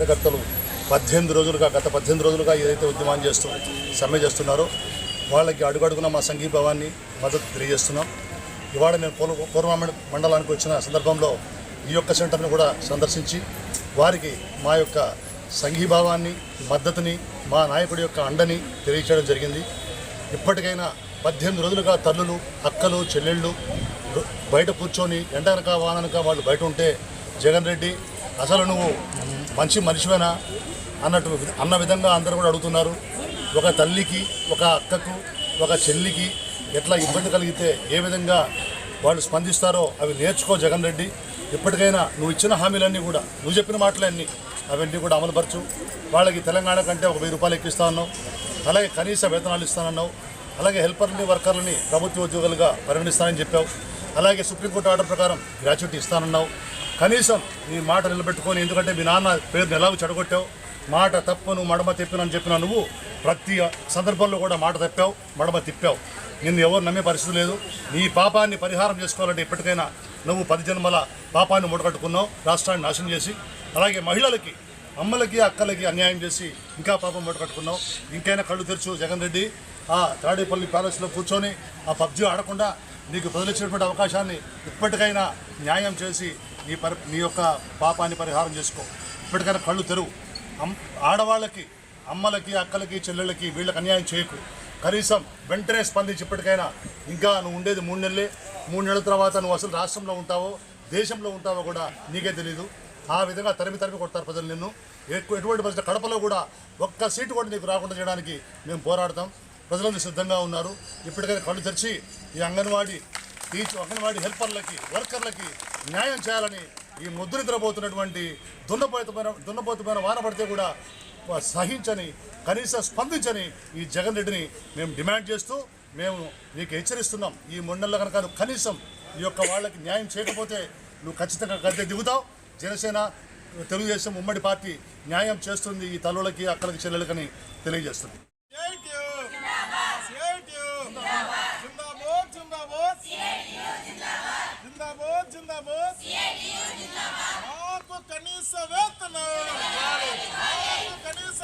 కార్యకర్తలు పద్దెనిమిది రోజులుగా గత పద్దెనిమిది రోజులుగా ఏదైతే ఉద్యమాన్ని చేస్తూ సమ్మె చేస్తున్నారో వాళ్ళకి అడుగడుగున మా సంఘీభావాన్ని మద్దతు తెలియజేస్తున్నాం. ఇవాళ నేను పూర్వ పూర్వ మండలానికి వచ్చిన సందర్భంలో ఈ యొక్క సెంటర్ను కూడా సందర్శించి వారికి మా యొక్క సంఘీభావాన్ని మద్దతుని మా నాయకుడి యొక్క అండని తెలియచేయడం జరిగింది. ఇప్పటికైనా పద్దెనిమిది రోజులుగా తల్లులు అక్కలు చెల్లెళ్ళు బయట కూర్చొని ఎండనక వాననక వాళ్ళు బయట ఉంటే జగన్ రెడ్డి అసలు నువ్వు మంచి మనిషివేనా అన్నట్టు అన్న విధంగా అందరూ కూడా అడుగుతున్నారు. ఒక తల్లికి ఒక అక్కకు ఒక చెల్లికి ఎట్లా ఇబ్బంది కలిగితే ఏ విధంగా వాళ్ళు స్పందిస్తారో అవి నేర్చుకో జగన్ రెడ్డి. ఇప్పటికైనా నువ్వు ఇచ్చిన హామీలన్నీ కూడా నువ్వు చెప్పిన మాటలన్నీ అవన్నీ కూడా అమలుపరచు. వాళ్ళకి తెలంగాణ కంటే ఒక వెయ్యి రూపాయలు ఎక్కిస్తా ఉన్నావు అలాగే కనీస వేతనాలు ఇస్తానన్నావు. అలాగే హెల్పర్ని వర్కర్లని ప్రభుత్వ ఉద్యోగులుగా పరిగణిస్తానని చెప్పావు. అలాగే సుప్రీంకోర్టు ఆర్డర్ ప్రకారం గ్రాట్యుటీ ఇస్తానన్నావు. కనీసం నీ మాట నిలబెట్టుకొని ఎందుకంటే మీ నాన్న పేరుని ఎలాగో చెడగొట్టావు. మాట తప్పును మడమ తిప్పినని చెప్పిన నువ్వు ప్రతి సందర్భంలో కూడా మాట తప్పావు మడమ తిప్పావు. నిన్ను ఎవరు నమ్మే పరిస్థితి లేదు. నీ పాపాన్ని పరిహారం చేసుకోవాలంటే ఇప్పటికైనా నువ్వు పది జన్మల పాపాన్ని మూటకట్టుకున్నావు రాష్ట్రాన్ని నాశనం చేసి. అలాగే మహిళలకి అమ్మలకి అక్కలకి అన్యాయం చేసి ఇంకా పాపం మూటకట్టుకున్నావు ఇంకైనా కళ్ళు తెరుచు జగన్ రెడ్డి. ఆ తాడేపల్లి ప్యాలెస్లో కూర్చొని ఆ పబ్జీ ఆడకుండా నీకు వదిలించినటువంటి అవకాశాన్ని ఇప్పటికైనా న్యాయం చేసి నీ పరి నీ యొక్క పాపాన్ని పరిహారం చేసుకో. ఇప్పటికైనా కళ్ళు తెరువు. అమ్ ఆడవాళ్ళకి అమ్మలకి అక్కలకి చెల్లెళ్ళకి వీళ్ళకి అన్యాయం చేయకు. కనీసం వెంటనే స్పందించి ఇప్పటికైనా ఇంకా నువ్వు ఉండేది మూడు నెలలే. మూడు నెలల తర్వాత నువ్వు అసలు రాష్ట్రంలో ఉంటావో దేశంలో ఉంటావో కూడా నీకే తెలీదు. ఆ విధంగా తరిమి తరిమి కొడతారు ప్రజలు నిన్ను. ఎక్కువ ఎటువంటి పరిస్థితి కడపలో కూడా ఒక్క సీటు కూడా నీకు రాకుండా చేయడానికి మేము పోరాడతాం. ప్రజలందరూ సిద్ధంగా ఉన్నారు. ఇప్పటికైనా కళ్ళు తెరిచి ఈ అంగన్వాడీ ఈ అంగన్వాడీ హెల్పర్లకి వర్కర్లకి న్యాయం చేయాలని ఈ ముద్రిద్రపోతున్నటువంటి దున్నపోతమైన దున్నపోతమైన వాన పడితే కూడా సహించని కనీసం స్పందించని ఈ జగన్ రెడ్డిని మేము డిమాండ్ చేస్తూ మేము నీకు హెచ్చరిస్తున్నాం. ఈ మండలంలో కనుక కనీసం ఈ యొక్క వాళ్ళకి న్యాయం చేయకపోతే నువ్వు ఖచ్చితంగా గద్దె దిగుతావు. జనసేన తెలుగుదేశం ఉమ్మడి పార్టీ న్యాయం చేస్తుంది ఈ తల్లులకి అక్కలకి చెల్లెలకని తెలియజేస్తుంది. జీతము మాకు కనీస వేతనం. మాకు కనీస